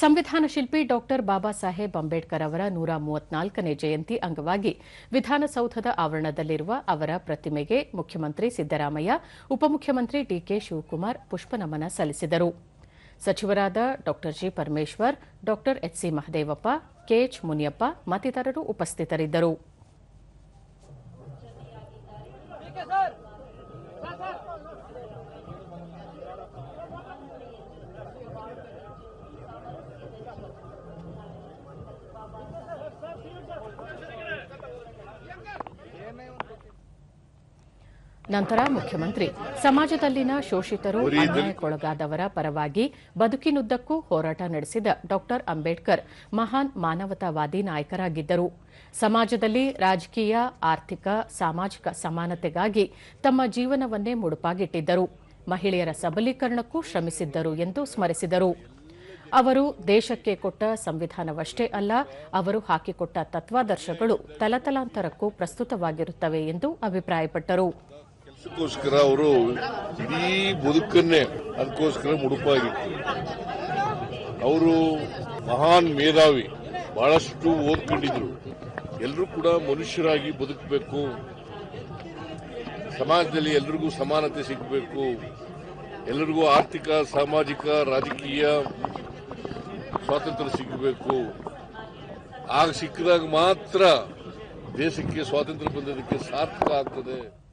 ಸಂವಿಧಾನ ಶಿಲ್ಪಿ ಡಾಕ್ಟರ್ ಬಾಬಾ ಸಾಹೇಬ್ ಅಂಬೇಡ್ಕರ್ ಅವರ ನೂರ ಮೂವತ್ನಾಲ್ಕನೇ ಜಯಂತಿ ಅಂಗವಾಗಿ ವಿಧಾನಸೌಧದ ಆವರಣದಲ್ಲಿರುವ ಅವರ ಪ್ರತಿಮೆಗೆ ಮುಖ್ಯಮಂತ್ರಿ ಸಿದ್ದರಾಮಯ್ಯ, ಉಪಮುಖ್ಯಮಂತ್ರಿ ಡಿಕೆ ಶಿವಕುಮಾರ್ ಪುಷ್ಪನಮನ ಸಲ್ಲಿಸಿದರು. ಸಚಿವರಾದ ಡಾ ಜಿ. ಪರಮೇಶ್ವರ್ ಡಾ ಎಚ್ಸಿ ಮಹದೇವಪ್ಪ ಕೆಎಚ್ ಮುನಿಯಪ್ಪ ಮತ್ತಿತರರು ಉಪಸ್ಥಿತರಿದ್ದರು. ನಂತರ ಮುಖ್ಯಮಂತ್ರಿ. ಸಮಾಜದಲ್ಲಿನ ಶೋಷಿತರು ಅನ್ಯಾಯಕ್ಕೊಳಗಾದವರ ಪರವಾಗಿ ಬದುಕಿನುದ್ದಕ್ಕೂ ಹೋರಾಟ ನಡೆಸಿದ ಡಾ ಅಂಬೇಡ್ಕರ್ ಮಹಾನ್ ಮಾನವತಾವಾದಿ ನಾಯಕರಾಗಿದ್ದರು. ಸಮಾಜದಲ್ಲಿ ರಾಜಕೀಯ ಆರ್ಥಿಕ ಸಾಮಾಜಿಕ ಸಮಾನತೆಗಾಗಿ ತಮ್ಮ ಜೀವನವನ್ನೇ ಮುಡುಪಾಗಿಟ್ಟಿದ್ದರು. ಮಹಿಳೆಯರ ಸಬಲೀಕರಣಕ್ಕೂ ಶ್ರಮಿಸಿದ್ದರು ಎಂದು ಸ್ಮರಿಸಿದರು. ಅವರು ದೇಶಕ್ಕೆ ಕೊಟ್ಟ ಸಂವಿಧಾನವಷ್ಟೇ ಅಲ್ಲ ಅವರು ಹಾಕಿಕೊಟ್ಟ ತತ್ವಾದರ್ಶಗಳು ತಲತಲಾಂತರಕ್ಕೂ ಪ್ರಸ್ತುತವಾಗಿರುತ್ತವೆ ಎಂದು ಅಭಿಪ್ರಾಯಪಟ್ಟರು. ಕೆಲಸಕ್ಕೋಸ್ಕರ ಅವರು ಇಡೀ ಬದುಕನ್ನೇ ಅದಕ್ಕೋಸ್ಕರ ಮುಡುಪಾಗಿತ್ತು ಅವರು ಮಹಾನ್ ಮೇಧಾವಿ, ಬಹಳಷ್ಟು ಓದ್ಕೊಂಡಿದ್ರು. ಎಲ್ಲರೂ ಕೂಡ ಮನುಷ್ಯರಾಗಿ ಬದುಕಬೇಕು. ಸಮಾಜದಲ್ಲಿ ಎಲ್ರಿಗೂ ಸಮಾನತೆ ಸಿಗಬೇಕು. ಎಲ್ಲರಿಗೂ ಆರ್ಥಿಕ, ಸಾಮಾಜಿಕ, ರಾಜಕೀಯ ಸ್ವಾತಂತ್ರ್ಯ ಸಿಗಬೇಕು. ಆಗ ಸಿಕ್ಕಿದಾಗ ಮಾತ್ರ ದೇಶಕ್ಕೆ ಸ್ವಾತಂತ್ರ್ಯ ಬಂದದಕ್ಕೆ ಸಾರ್ಥಕ ಆಗ್ತದೆ.